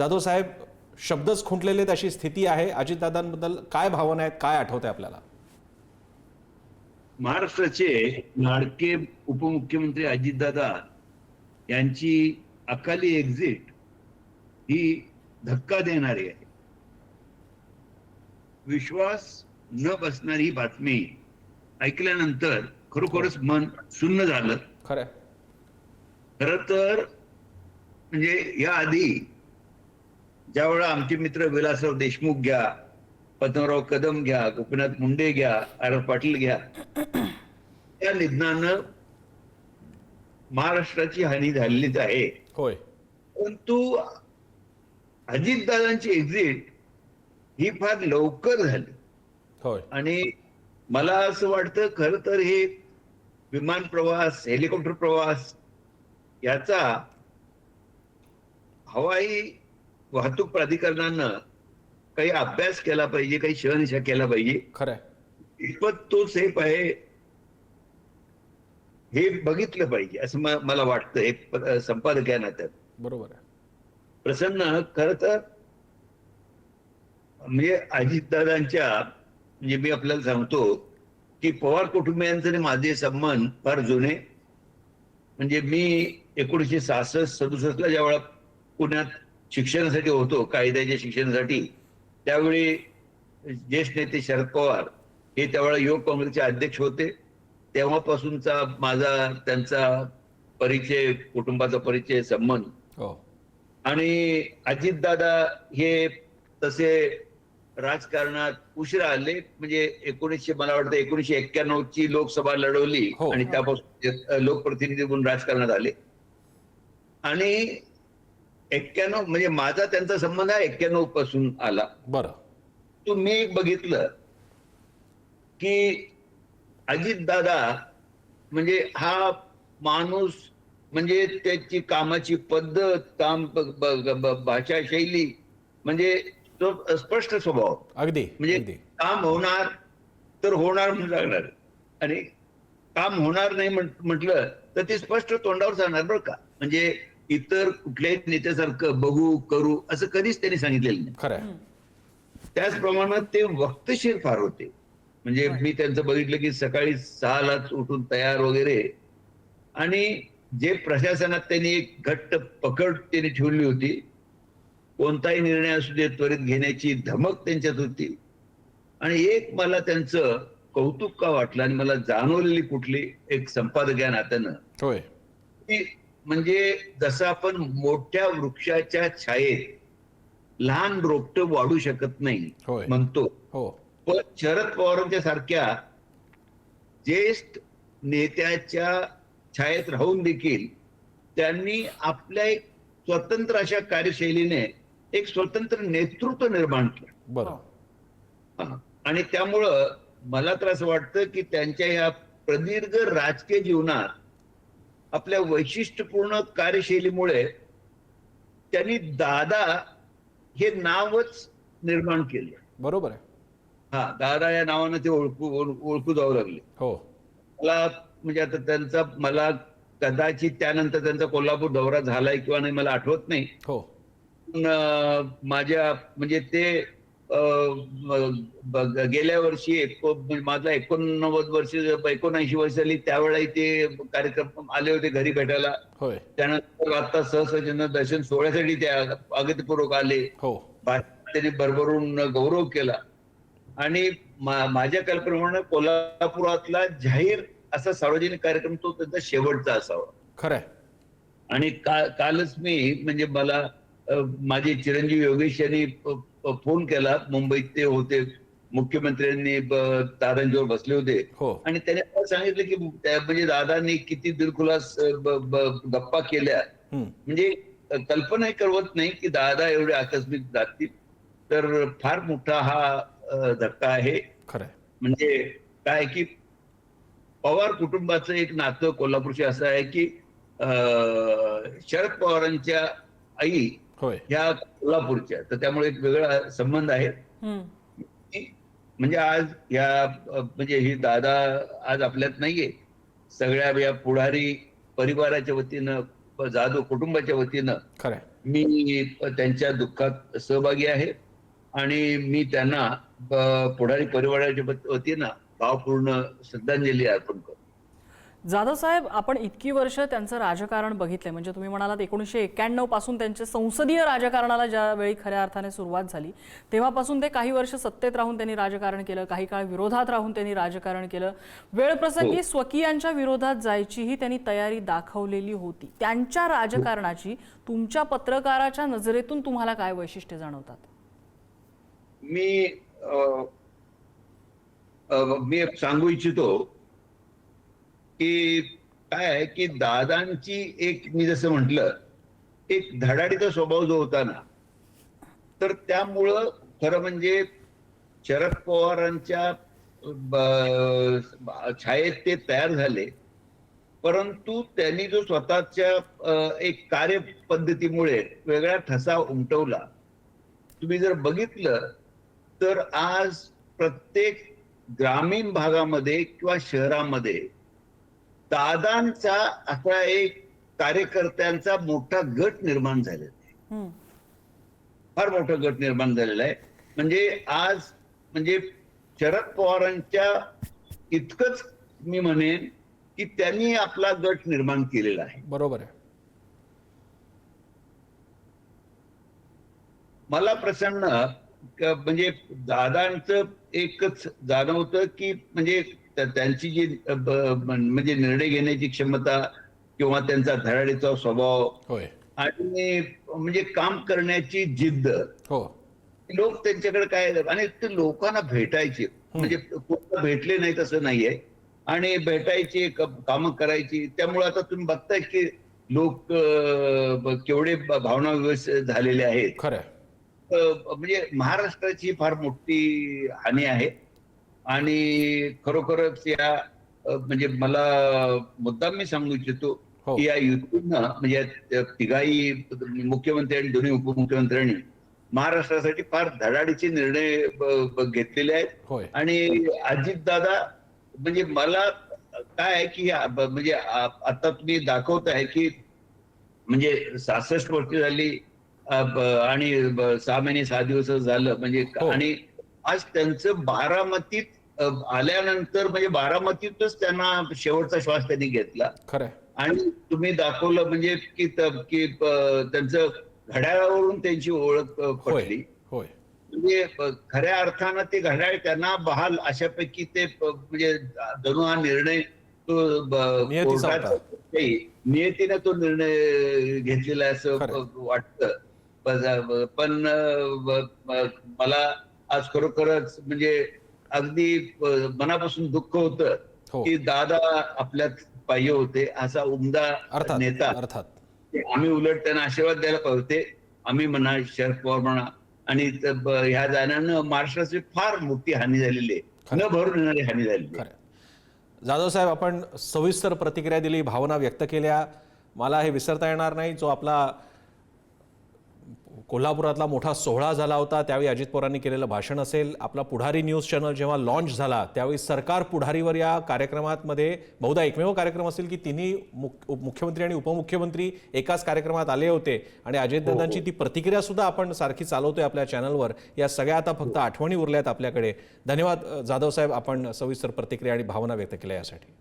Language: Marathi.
जाधव साहेब शब्दच खुंटलेले आहेत अशी स्थिती आहे. अजितदादांबद्दल काय भावना आहेत काय आठवते आपल्याला? महाराष्ट्राचे लाडके उपमुख्यमंत्री अजितदादा यांची अकाली एक्झिट ही धक्का देणारी आहे. विश्वास न बसणारी ही बातमी ऐकल्यानंतर खरोखरच मन सुन्न झालं. खरं खर तर म्हणजे या आधी ज्यावेळेला आमचे मित्र विलासराव देशमुख घ्या पद्मराव कदम घ्या गोपीनाथ मुंडे घ्या आर पाटील घ्या त्या निधनानं महाराष्ट्राची हानी झालेलीच आहे. होय. परंतु अजितदादांची एक्झिट ही फार लवकर झाली. होय. आणि मला असं वाटतं खर तर हे विमान प्रवास हेलिकॉप्टर प्रवास याचा हवाई वाहतूक प्राधिकरणानं काही अभ्यास केला पाहिजे काही शहनिशा केला पाहिजे. खरंय. इतपत तो सेफ आहे हे बघितलं पाहिजे असं मला वाटतं. एक प- संपादक या नात्यात बरोबर आहे. प्रसन्न खर तर म्हणजे अजितदादांच्या म्हणजे मी आपल्याला सांगतो की पवार कुटुंबियांचे आणि माझे संबंध फार जुने. म्हणजे मी एकोणीसशे सहासष्ट सदुसष्टला ज्यावेळा पुण्यात शिक्षणासाठी होतो कायद्याच्या शिक्षणासाठी. त्यावेळी ज्येष्ठ नेते शरद पवार हे त्यावेळेला युवक काँग्रेसचे अध्यक्ष होते. तेव्हापासूनचा माझा त्यांचा परिचय कुटुंबाचा परिचय संबंध. हो. आणि अजितदादा हे तसे राजकारणात उशिरा आले. म्हणजे एकोणीसशे मला वाटतं एकोणीसशे एक्क्याण्णव ची लोकसभा लढवली हो. आणि त्यापासून लोकप्रतिनिधी म्हणून राजकारणात आले. आणि एक्क्याण्णव म्हणजे माझा त्यांचा संबंध हा एक्क्याण्णवपासून आला. बरं. तुम्ही एक बघितलं की अजितदादा म्हणजे हा माणूस म्हणजे त्याची कामाची पद्धत काम भाषा शैली म्हणजे तो स्पष्ट स्वभाव. अगदी म्हणजे काम होणार तर होणार म्हणून सांगणार. आणि काम होणार नाही म्हटलं तर ते स्पष्ट तोंडावर सांगणार बरं का. म्हणजे इतर कुठल्याही नेत्यासारखं बघू करू असं कधीच त्यांनी सांगितलेलं नाही. खरंय. त्याचप्रमाणे ते वक्तशीर फार होते. म्हणजे मी त्यांचं बघितलं की सकाळी सहालाच उठून तयार वगैरे. आणि जे प्रशासनात त्यांनी एक घट्ट पकड त्यांनी ठेवली होती कोणताही निर्णय असू दे त्वरित घेण्याची धमक त्यांच्यात होती. आणि एक मला त्यांचं कौतुक का वाटलं आणि मला जाणवलेली कुठली एक संपादक या नात्यानं म्हणजे जसं आपण मोठ्या वृक्षाच्या छायेत लहान रोपटं वाढू शकत नाही. म्हणतो हो पण शरद पवारांच्या सारख्या ज्येष्ठ नेत्याच्या छायेत राहून देखील त्यांनी आपल्या एक स्वतंत्र अशा कार्यशैलीने एक स्वतंत्र नेतृत्व निर्माण केलं. आणि त्यामुळं मला तर असं वाटतं की त्यांच्या या प्रदीर्घ राजकीय जीवनात आपल्या वैशिष्ट्यपूर्ण कार्यशैलीमुळे त्यांनी दादा हे नावच निर्माण केलं. बरोबर आहे. हा दादा या नावानं ते ओळखू ओळ- ओळखू जाऊ लागले. हो. मला म्हणजे आता त्यांचा मला कदाचित त्यानंतर त्यांचा कोल्हापूर दौरा झालाय किंवा नाही मला आठवत नाही. हो. माझ्या म्हणजे ते गेल्या वर्षी एको- म्हणजे माझा एकोणनव्वद वर्ष एकोणऐंशी वर्ष झाली त्यावेळेला ते कार्यक्रम आले होते घरी भेटायला. होय. त्यानंतर आता सहसचन दर्शन सोहळ्यासाठी ते अगतीपूर्वक आले. हो. त्यांनी भरभरून गौरव केला. आणि माझ्या कल्पनेप्रमाणे कोल्हापुरातला जाहीर असा सार्वजनिक कार्यक्रम तो त्यांचा शेवटचा असावा. खरंय. आणि का कालच मी म्हणजे मला माझे चिरंजीव योगेश यांनी फोन केला. मुंबईत ते होते. मुख्यमंत्र्यांनी दादांजवळ बसले होते. हो. आणि त्याने मला सांगितलं की म्हणजे दादांनी किती दिलखुलास गप्पा केल्या. म्हणजे कल्पनाही करवत नाही की दादा एवढे आकस्मिक जातील तर फार मोठा हा धक्का आहे. म्हणजे काय की पवार कुटुंबाचं एक नातं कोल्हापूरशी असं आहे की शरद पवारांच्या आई होय. ह्या कोल्हापूरच्या. तर त्यामुळे एक वेगळा संबंध आहे. म्हणजे आज या म्हणजे ही दादा आज आपल्यात नाहीये. सगळ्या या पुढारी परिवाराच्या वतीनं जाधव कुटुंबाच्या वतीनं मी त्यांच्या दुःखात सहभागी आहे. आणि मी त्यांना पुढारी परिवाराच्या वतीनं भावपूर्ण श्रद्धांजली अर्पण करतो. जाधव साहेब आपण इतकी वर्ष त्यांचं राजकारण बघितलंय. म्हणजे तुम्ही म्हणालात एकोणीसशे एक्क्याण्णवपासून त्यांच्या संसदीय राजकारणाला ज्यावेळी खऱ्या अर्थाने सुरुवात झाली तेव्हापासून ते काही वर्ष सत्तेत राहून त्यांनी राजकारण केलं काही काळ विरोधात राहून त्यांनी राजकारण केलं. वेळप्रसंगी स्वकीयांच्या विरोधात जायचीही त्यांनी तयारी दाखवलेली होती. त्यांच्या राजकारणाची तुमच्या पत्रकाराच्या नजरेतून तुम्हाला काय वैशिष्ट्य जाणवतात? मी मी सांगू इच्छितो. की काय आहे की दादांची एक मी जसं म्हटलं एक धडाडीचा स्वभाव जो होता ना तर त्यामुळं खरं म्हणजे शरद पवारांच्या छायेत ते तयार झाले. परंतु त्यांनी जो स्वतःच्या एक कार्यपद्धतीमुळे वेगळा ठसा उमटवला. तुम्ही जर बघितलं तर आज प्रत्येक ग्रामीण भागामध्ये किंवा शहरामध्ये दादांचा असा एक कार्यकर्त्यांचा मोठा गट निर्माण झालेला आहे. हम्म. फार मोठा गट निर्माण झालेला आहे. म्हणजे आज म्हणजे शरद पवारांच्या इतकंच मी म्हणेन की त्यांनी आपला गट निर्माण केलेला आहे. बरोबर आहे. मला प्रसन्न क- म्हणजे दादांचं एकच जाणवतं की म्हणजे त्या- त्यांची जी म्हणजे निर्णय घेण्याची क्षमता किंवा त्यांचा धडाडीचा स्वभाव होय. आणि म्हणजे काम करण्याची जिद्द. हो. लोक त्यांच्याकडे काय आणि ते लोकांना भेटायचे. म्हणजे कोणाला भेटले नाही तसं नाहीये. आणि भेटायचे काम करायची. त्यामुळे आता तुम्ही बघताय की लोक केवढे भावना झालेले आहेत. म्हणजे महाराष्ट्राची फार मोठी हानी आहे. आणि खरोखरच या म्हणजे मला मुद्दाम मी सांगू इच्छितो हो. की या युतीनं म्हणजे तिघाही मुख्यमंत्री आणि दोन्ही उपमुख्यमंत्र्यांनी महाराष्ट्रासाठी फार धडाडीचे निर्णय घेतलेले आहेत आणि अजितदादा म्हणजे मला काय आहे की म्हणजे आता तुम्ही दाखवत आहे की म्हणजे सहासष्ट वर्ष झाली आणि सहा महिने सहा दिवस झालं म्हणजे हो. आणि आज त्यांचं बारामतीत आल्यानंतर म्हणजे बारामतीतच त्यांना शेवटचा श्वास त्यांनी घेतला. खरं आणि तुम्ही दाखवलं म्हणजे की की त्यांचं घड्याळावरून त्यांची ओळख अ, होय म्हणजे खऱ्या अर्थानं ते घड्याळ त्यांना बहाल अशापैकी ते म्हणजे जणू हा निर्णय तो नियतीने तो निर्णय घेतलेला आहे असं वाटतं. पण- मला आज खरोखरच म्हणजे अगदी मनापासून दुःख होतं हो. की दादा आपल्यात पाहिजे होते असा उमदा नेता. अर्थात. आम्ही उलट त्यांना आशीर्वाद द्यायला पाहिजे आम्ही म्हणा शरद पवार म्हणा. आणि ह्या जाण्यानं महाराष्ट्राची फार मोठी हानी झालेली आहे. न भरून येणारी हानी झालेली आहे. जाधव साहेब आपण सविस्तर प्रतिक्रिया दिली भावना व्यक्त केल्या. मला हे विसरता येणार नाही. जो आपला कोल्हापुरातला मोठा सोहळा झाला होता त्यावेळी अजित पवारांनी केलेलं भाषण असेल. आपला पुढारी न्यूज चॅनल जेव्हा लॉन्च झाला त्यावेळी सरकार पुढारीवर या कार्यक्रमामध्ये बहुधा एकमेव कार्यक्रम असेल की तिन्ही मुख- मुख्यमंत्री आणि उपमुख्यमंत्री एकाच कार्यक्रमात आले होते. आणि अजितदादांची ती प्रतिक्रिया सुद्धा आपण सारखी चालवतोय आपल्या चॅनलवर. या सगळ्या आता फक्त आठवणी उरल्यात आपल्याकडे. धन्यवाद जाधव साहेब आपण सविस्तर प्रतिक्रिया आणि भावना व्यक्त केल्या यासाठी.